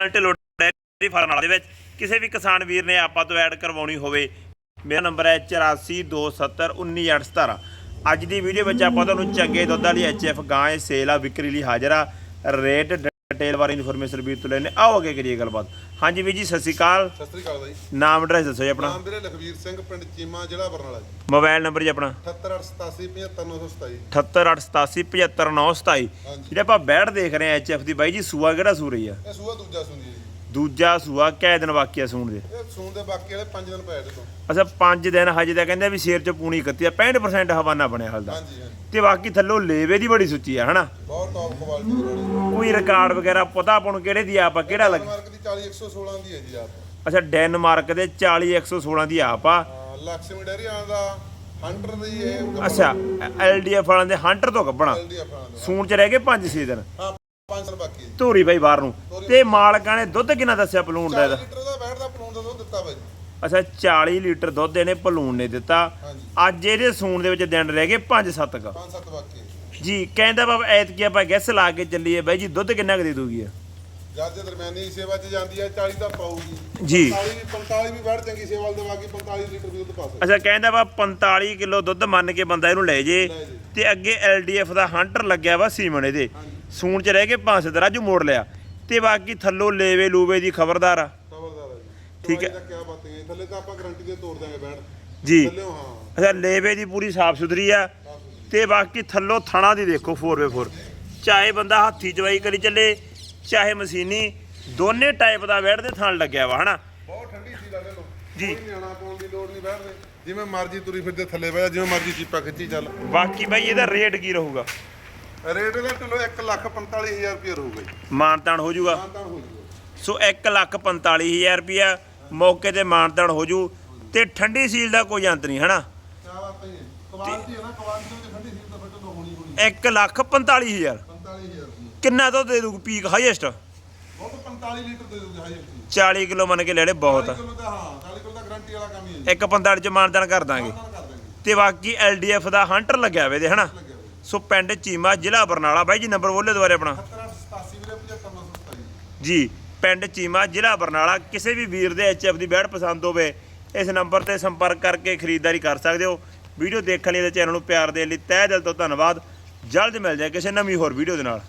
Dhillon dairy farm ਦੇ ਵਿੱਚ, ਕਿਸੇ ਵੀ ਕਿਸਾਨ ਵੀਰ ਨੇ ਆਪਾਂ ਤੋਂ ਐਡ ਕਰਵਾਉਣੀ ਹੋਵੇ, ਮੇਰਾ ਨੰਬਰ ਹੈ 8427191817 ਅੱਜ ਦੀ ਵੀਡੀਓ ਵਿੱਚ ਆਪਾਂ ਤੁਹਾਨੂੰ ਚੰਗੇ ਦੁੱਧ ਵਾਲੀ ਐਚਐਫ ਗਾਂ ਇਹ ਸੇਲ ਆ, ਵਿਕਰੀ ਲਈ ਹਾਜ਼ਰ ਆ ਰੇਟ ਡਿਟੇਲ ਬਾਰੇ ਇਨਫੋਰਮੇਸ਼ਨ ਵੀਰ ਤੋਂ ਲੈਣੇ ਆਓ ਅੱਗੇ ਕਰੀਏ ਗੱਲਬਾਤ। ਹਾਂਜੀ ਵੀਰ ਜੀ ਸਤਿ ਸ਼੍ਰੀ ਅਕਾਲ। ਸਤਿ ਸ੍ਰੀ ਅਕਾਲ ਬਾਈ। ਨਾਮ ਐਡਰੈਸ ਦੱਸੋ ਜੀ ਆਪਣਾ। ਨਾਮ ਵੀਰੇ ਲਖਵੀਰ ਸਿੰਘ ਪਿੰਡ ਚੀਮਾ ਜ਼ਿਲ੍ਹਾ ਬਰਨਾਲਾ ਜੀ। ਮੋਬਾਈਲ ਨੰਬਰ ਜੀ ਆਪਣਾ। 7887575927 78887759727 ਹਾਂਜੀ। ਜਿਹੜੇ ਆਪਾਂ ਬੈੜ ਦੇਖ ਰਹੇ ਆ ਐਚਐਫ ਦੀ ਬਾਈ ਜੀ ਸੂਆ ਕਿਹੜਾ ਸੂ ਰਹੀ ਆ? ਇਹ ਸੂਆ ਦੂਜਾ ਸੁਣਦੀ ਹੈ ਜੀ। ਦੂਜਾ ਸੂਆ ਕਿਹ ਦਿਨ ਬਾਕੀ ਆ ਸੂਣ ਦੇ? ਇਹ ਸੂਣ ਦੇ ਬਾਕੀ ਵਾਲੇ 5 ਦਿਨ ਪਏ ਤੋਂ ਅੱਛਾ 5 ਦਿਨ ਹਜੇ ਤਾਂ ਕਹਿੰਦੇ ਵੀ ਸ਼ੇਰ ਚ ਪੂਣੀ ਕੱਤੀ ਆ 65% ਹਵਾਨਾ ਬਣਿਆ ਹਾਲ ਦਾ। ਹਾਂਜੀ ਹਾਂਜੀ। ਤੇ ਬਾਕੀ ਥੱਲੋਂ ਲੇਵੇ ਦੀ ਬੜੀ ਸੁੱਚੀ ਆ ਹਨਾ? ਟੌਪ ਕੁਆਲਿਟੀ ਦੀ ਵਾਲੀ ਕੋਈ ਰਿਕਾਰਡ ਵਗੈਰਾ ਪਤਾ ਆਪਾਂ ਨੂੰ ਕਿਹੜੇ ਦੀ ਆਪ ਆ ਕਿਹੜਾ ਲੱਗ ਮਾਰਕ ਦੀ 40 116 ਦੀ ਹੈ ਜੀ ਆਪ। ਅੱਛਾ ਡੈਨਮਾਰਕ ਦੇ 40 116 ਦੀ ਆਪ ਆ। ਹਾਂ, ਲక్ష్ਮੀ ਡੈਰੀ ਵਾਲਾ ਦਾ ਹੰਟਰ ਦੀ ਇਹ ਅੱਛਾ ਐਲਡੀਐਫ ਵਾਲਿਆਂ ਦੇ ਹੰਟਰ ਤੋਂ ਕੱਢਣਾ ਸੂਣ ਚ ਰਹਿ ਗਏ 5-6 ਦਿਨ? ਹਾਂ 5 ਦਿਨ ਬਾਕੀ ਧੂਰੀ ਬਾਈ ਬਾਹਰ ਨੂੰ। ਤੇ ਮਾਲਕਾਂ ਨੇ ਦੁੱਧ ਕਿੰਨਾ ਦੱਸਿਆ ਪਲੂਣ ਦਾ 40 ਇਹਦਾ? ਲੀਟਰ ਦਾ ਬੈਠ ਦਾ ਪਲੂਣ ਦਾ ਦੁੱਧ ਦਿੱਤਾ ਬਾਈ ਅੱਛਾ 40 ਲੀਟਰ ਦੁੱਧ ਇਹਨੇ ਪਲੂਣ ਨੇ ਦਿੱਤਾ। ਅੱਜ ਇਹਦੇ ਸੂਣ ਦੇ ਵਿੱਚ ਦਿਨ ਰਹਿ ਗਏ 5-7 ਕ। 5-7 ਬਾਕੀ ਹੈ ਜੀ ਕਹਿੰਦਾ ਬਾਬਾ ਐਤਕੀ ਆਪਾਂ ਗੈਸ ਲਾ ਕੇ ਚੱਲੀਏ ਬਾਈ ਜੀ ਦੁੱਧ ਕਿੰਨਾ ਕੁ ਦੇ ਦੂਗੀ ਆ ਜਦ ਦੇ ਦਰਮਿਆਨੀ ਸੇਵਾ 'ਚ ਜਾਂਦੀ ਹੈ 40 ਤਾਂ ਪਾਊਗੀ। ਜੀ। 45 ਵੀ 45 ਵੀ ਬੈਠ ਚੰਗੀ ਸੇਵਾ ਦੇ ਬਾਕੀ 45 ਲੀਟਰ ਵੀ ਦੁੱਧ ਪਾ ਸਕਦਾ। ਅੱਛਾ ਕਹਿੰਦਾ ਵਾ 45 ਕਿਲੋ ਦੁੱਧ ਮੰਨ ਕੇ ਬੰਦਾ ਇਹਨੂੰ ਲੈ ਜੇ। ਲੈ ਜੇ। ਤੇ ਅੱਗੇ ਐਲਡੀਐਫ ਦਾ ਹੰਟਰ ਲੱਗਿਆ ਵਾ ਸੀਮਨ ਇਹਦੇ। ਹਾਂਜੀ ਸੂਣ ਚ ਰਹਿ ਗਏ ਪੰਜ ਸੱਤ ਰਾਜੂ ਮੋੜ ਲਿਆ। ਤੇ ਬਾਕੀ ਥੱਲੋਂ ਲੇਵੇ ਲੂਵੇ ਦੀ ਖਬਰਦਾਰ ਆ। ਖਬਰਦਾਰ ਹੈ ਜੀ। ਠੀਕ ਹੈ। ਦਵਾਈ ਦਾ ਕੀ ਬਾਤਾਂ ਹੈ। ਥੱਲੇ ਤਾਂ ਆਪਾਂ ਗਾਰੰਟੀ ਦੇ ਤੋੜ ਦਾਂਗੇ ਬੈਠ। ਜੀ। ਥੱਲੇ ਹਾਂ। ਅੱਛਾ ਲੇਵੇ ਦੀ ਪੂਰੀ ਸਾਫ਼ ਸੁਥਰੀ ਆ। ਤੇ ਬਾਕੀ ਥੱਲੋਂ ਥਣਾ ਦੀ ਦੇਖੋ 4x4 ਚਾਹੇ ਬੰਦਾ ਹੱਥੀ ਚਵਾਈ ਕਰੀ ਚੱਲੇ ਚਾਹੇ ਮਸ਼ੀਨੀ ਦੋਨੇ ਟਾਈਪ ਦਾ ਬੈਠ ਦੇ ਥਣ ਲੱਗਿਆ ਵਾ ਹਨਾ? ਬਹੁਤ ਠੰਡੀ ਸੀ ਲੱਗੇ ਲੋ ਜੀ। ਕੋਈ ਨਿਆਣਾ ਪਾਉਣ ਦੀ ਲੋੜ ਨਹੀਂ ਬੈਠਦੇ। ਜਿਵੇਂ ਮਰਜ਼ੀ ਤੁਰੀ ਫਿਰਦੇ ਥੱਲੇ ਬਹਿ ਜਾ ਜਿਵੇਂ ਮਰਜ਼ੀ ਚੀਪਾ ਖਿੱਚੀ ਚੱਲ। ਬਾਕੀ ਬਾਈ ਇਹਦਾ ਰੇਟ ਕੀ ਰਹੂਗਾ? ਰੇਟ ਇਹਦਾ ਕਿਲੋ 145000 ਰੁਪਏ ਰਹੂਗਾ ਜੀ। ਮਾਨਤਾਨ ਹੋ ਜਾਊਗਾ? ਮਾਨਤਾਨ ਹੋ ਜੂਗਾ ਸੋ 145000 ਰੁਪਿਆ ਮੌਕੇ ਤੇ ਮਾਨਤਾਨ ਹੋ ਜੂ ਤੇ ਠੰਡੀ ਸੀਲ ਦਾ ਕੋਈ ਅੰਤ ਨਹੀਂ ਹਨਾ? ਕੀ ਬਾਤਾਂ ਹੈ ਕੁਆਲਿਟੀ ਹੈ ਨਾ ਕੁਆਲਿਟੀ ਵਿੱਚ ਠੰਡੀ ਸੀ ਤਾਂ ਫਿਰ ਤਾਂ ਹੋਣੀ ਹੋਣੀ। 145000 45000 ਰੁਪਏ ਕਿੰਨਾ ਦੁੱਧ ਦੇ ਦੂ ਪੀਕ ਹਾਈਐਸਟ ਉਹ ਤਾਂ 45 ਲੀਟਰ ਦੇ ਦੂਗੇ ਹਾਈ ਜੀ 40 ਕਿਲੋ ਮੰਨ ਕੇ ਲੈ ਲੈ ਬਹੁਤ। 40 ਕਿਲੋ ਦਾ ਹਾਂ 40 ਕਿਲੋ ਦਾ ਗਾਰੰਟੀ ਵਾਲਾ ਕੰਮ ਹੀ ਹੈ ਜੀ। ਇੱਕ 45 ਚ ਮਾਨਤਾਨ ਕਰ ਦਾਂਗੇ। ਦਾਂਗੇ ਤੇ ਬਾਕੀ ਐਲਡੀਐਫ ਦਾ ਹੰਟਰ ਲੱਗਿਆ ਵੇ ਦੇ ਹਨਾ? ਸੋ ਪਿੰਡ ਚੀਮਾ ਜ਼ਿਲ੍ਹਾ ਬਰਨਾਲਾ। ਬਾਈ ਜੀ ਨੰਬਰ ਬੋਲੇ ਦੁਬਾਰੇ ਆਪਣਾ। 77 ਵੀਰੇ 75 ਜੀ। ਪਿੰਡ ਚੀਮਾ ਜ਼ਿਲ੍ਹਾ ਬਰਨਾਲਾ। ਕਿਸੇ ਵੀ ਵੀਰ ਦੇ ਐਚਐਫ ਦੀ ਬੈੜ ਪਸੰਦ ਹੋਵੇ ਇਸ ਨੰਬਰ ਤੇ ਸੰਪਰਕ ਕਰਕੇ ਖਰੀਦਦਾਰੀ ਕਰ ਸਕਦੇ ਹੋ। ਵੀਡੀਓ ਦੇਖਣ ਲਈ ਤੇ ਚੈਨਲ ਨੂੰ ਪਿਆਰ ਦੇਣ ਲਈ ਤਹਿ ਦਿਲ ਤੋਂ ਧੰਨਵਾਦ। ਜਲਦ ਮਿਲ ਜਾਏ ਕਿਸੇ ਨਵੀਂ ਹੋਰ ਵੀਡੀਓ ਦੇ ਨਾਲ।